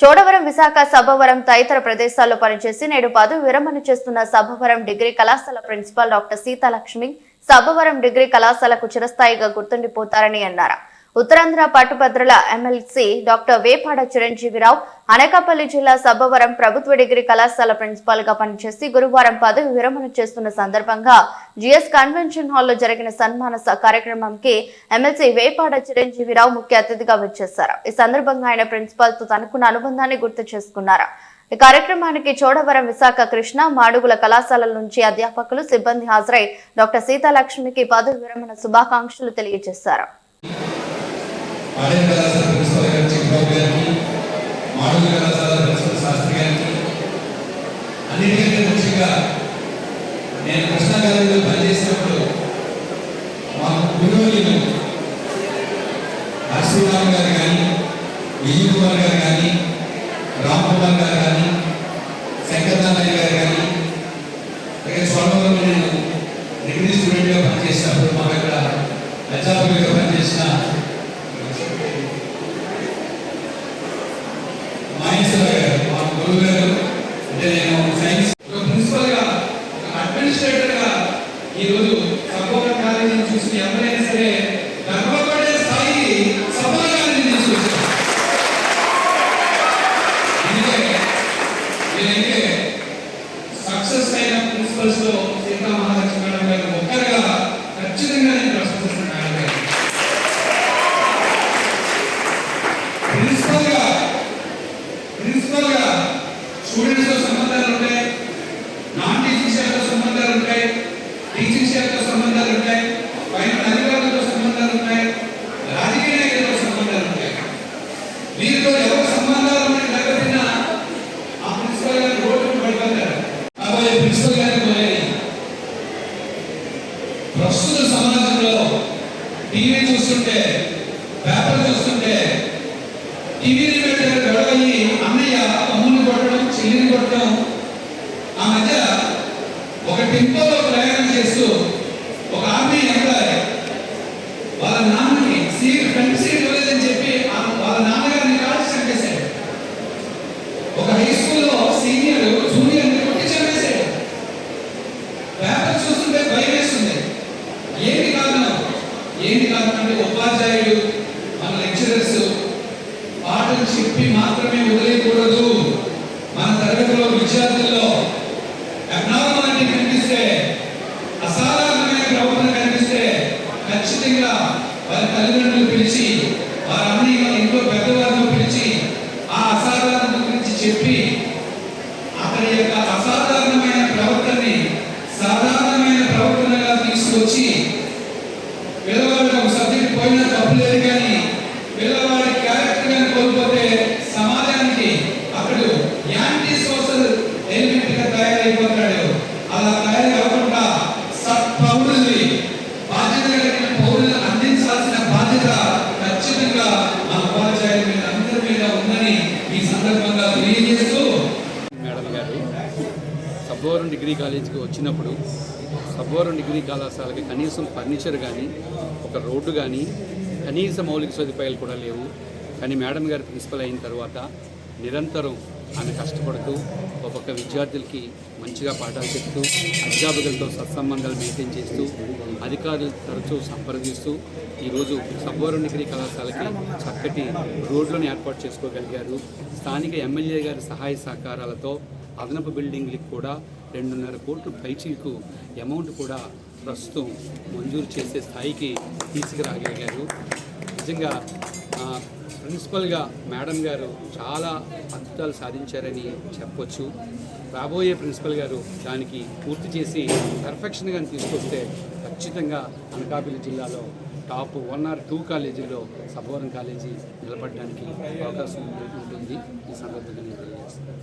చోడవరం విశాఖ సభవరం తదితర ప్రదేశాల్లో పనిచేసి నేడు పదవి విరమణ చేస్తున్న సభవరం డిగ్రీ కళాశాల principal doctor Seethalakshmi Sabbavaram degree కళాశాలకు చిరస్థాయిగా గుర్తుండిపోతారని అన్నారు. ఉత్తరాంధ్ర పట్టుభద్రుల ఎమ్మెల్సీ డాక్టర్ వేపాడ చిరంజీవిరావు అనకాపల్లి జిల్లా సబ్బవరం ప్రభుత్వ డిగ్రీ కళాశాల ప్రిన్సిపాల్గా పనిచేసి గురువారం పదవి విరమణ చేస్తున్న సందర్భంగా జిఎస్ కన్వెన్షన్ హాల్లో జరిగిన సన్మాన స- కార్యక్రమంకి ఎమ్మెల్సీ వేపాడ చిరంజీవిరావు ముఖ్య అతిథిగా వచ్చేశారు. ఈ సందర్భంగా ఆయన ప్రిన్సిపాల్తో తనకున్న అనుబంధాన్ని గుర్తు చేసుకున్నారు. ఈ కార్యక్రమానికి చోడవరం విశాఖ కృష్ణ మాడుగుల కళాశాలల నుంచి అధ్యాపకులు సిబ్బంది హాజరై డాక్టర్ సీతాలక్ష్మికి పదవి విరమణ శుభాకాంక్షలు తెలియజేశారు. పాడేరు కళాశాల ప్రిన్సిపల్ గారు చిక్కబాబు గారికి మాడుగుల కళాశాల ప్రిన్సిపల్ శాస్త్రి గారికి అన్నిటికంటే ముఖ్యంగా నేను కృష్ణా కాలేజీలో పనిచేసినప్పుడు మా గురువులు నరసింహరావు గారు కానీ విజయ్ కుమార్ గారు కానీ రామ్ కుమార్ గారు కానీ శంకర్ నారాయణ గారు కానీ అలాగే స్వర్ణవరంలో నేను డిగ్రీ స్టూడెంట్గా పనిచేసినప్పుడు మాకు అక్కడ అధ్యాపకులుగా పనిచేసిన మహేశ్వర గారు మా గురువు గారు అంటే నేను సైన్స్ ఒక ప్రిన్సిపల్గా ఒక అడ్మినిస్ట్రేటర్గా ఈ సపోర్ట్ కాలేజీని చూసి ఎవరైనా సరే గర్వపడే స్థాయికి సపోర్ట్ కాలేజీని తీసుకొచ్చారు నేనైతే సక్సెస్ అయిన ప్రిన్సిపల్స్లో సీతా మహాలక్ష్మి మేడం గారు ఒక్కరిగా ఖచ్చితంగా నేను ప్రశ్నిస్తున్నాను మేడం గారు ప్రిన్సిపల్గా ప్రిన్సిపల్గా స్టూడెంట్స్తో సంబంధాలు ఉంటాయి నాన్ టీచింగ్ స్టాఫ్ సంబంధాలు ఉంటాయి టీచింగ్ శాఖతో సంబంధాలు ఉంటాయి పైన అధికారులతో సంబంధాలు ఉంటాయి రాజకీయ నాయకులతో సంబంధాలు ఉంటాయి వీరితో ఎవరు సంబంధాలు ఉన్నాయి లేకపోయినా ఆ ప్రిన్సిపల్ గారు రోడ్డు పడిపోతారు. అబ్బాయి ప్రిన్సిపల్ గారి ప్రస్తుత సమాజంలో టీవీ చూస్తుంటే పేపర్ చూస్తుంటే టీవీ పెట్టారు గొడవయ్యి అన్నయ్య అమ్ముని కొట్టడం చెల్లిని కొట్టడం ఆ మధ్య ఒక టెంపోలో ప్రయాణం చేస్తూ ఒక ఆర్మీ ఎంప్లాయ్ వాళ్ళ నాన్నని సీట్ ఫ్రంట్ సీట్ ఇవ్వలేదని చెప్పి వాళ్ళ నాన్నగారిని కాల్చి చంపేశాడు. ఒక హై స్కూల్లో సీనియర్ జూనియర్ని కొట్టి చంపేశాడు. పేపర్ చూస్తుంటే భయం వేస్తుంది. ఏంటి కారణం? ఏంటి కారణం అంటే ఉపాధ్యాయుడు మన లెక్చరర్స్ పాటలు చెప్పి మాత్రమే వదిలేయకూడదు మన తరగతిలో విద్యార్థుల్లో అబ్నార్మాలిటీ కనిపిస్తే అసాధారణమైన ప్రవర్తన కనిపిస్తే ఖచ్చితంగా వారి తల్లిదండ్రులు పిలిచి వారి సబ్బోరం డిగ్రీ కాలేజీకి వచ్చినప్పుడు సబ్బోరం డిగ్రీ కళాశాలకి కనీసం ఫర్నిచర్ కానీ ఒక రోడ్డు కానీ కనీస మౌలిక సదుపాయాలు కూడా లేవు. కానీ మేడం గారు ప్రిన్సిపల్ అయిన తర్వాత నిరంతరం ఆమె కష్టపడుతూ ఒక్కొక్క విద్యార్థులకి మంచిగా పాఠాలు చెప్తూ అధ్యాపకులతో సత్సంబంధాలు మెయింటైన్ చేస్తూ అధికారులు తరచూ సంప్రదిస్తూ ఈరోజు సబ్బోరం డిగ్రీ కళాశాలకి చక్కటి రోడ్లను ఏర్పాటు చేసుకోగలిగారు. స్థానిక ఎమ్మెల్యే గారి సహాయ సహకారాలతో అదనపు బిల్డింగ్లకు కూడా రెండున్నర కోట్లు పైచీలకు అమౌంట్ కూడా ప్రస్తుతం మంజూరు చేసే స్థాయికి తీసుకురాగలిగారు. నిజంగా ప్రిన్సిపల్గా మేడం గారు చాలా అద్భుతాలు సాధించారని చెప్పొచ్చు. రాబోయే ప్రిన్సిపల్ గారు దానికి పూర్తి చేసి పర్ఫెక్షన్గా తీసుకొస్తే ఖచ్చితంగా అనకాపల్లి జిల్లాలో టాప్ వన్ ఆర్ టూ కాలేజీల్లో సభవరం కాలేజీ నిలబడడానికి అవకాశం ఉంటుంది. ఈ సందర్భంగా నేను తెలియజేస్తాను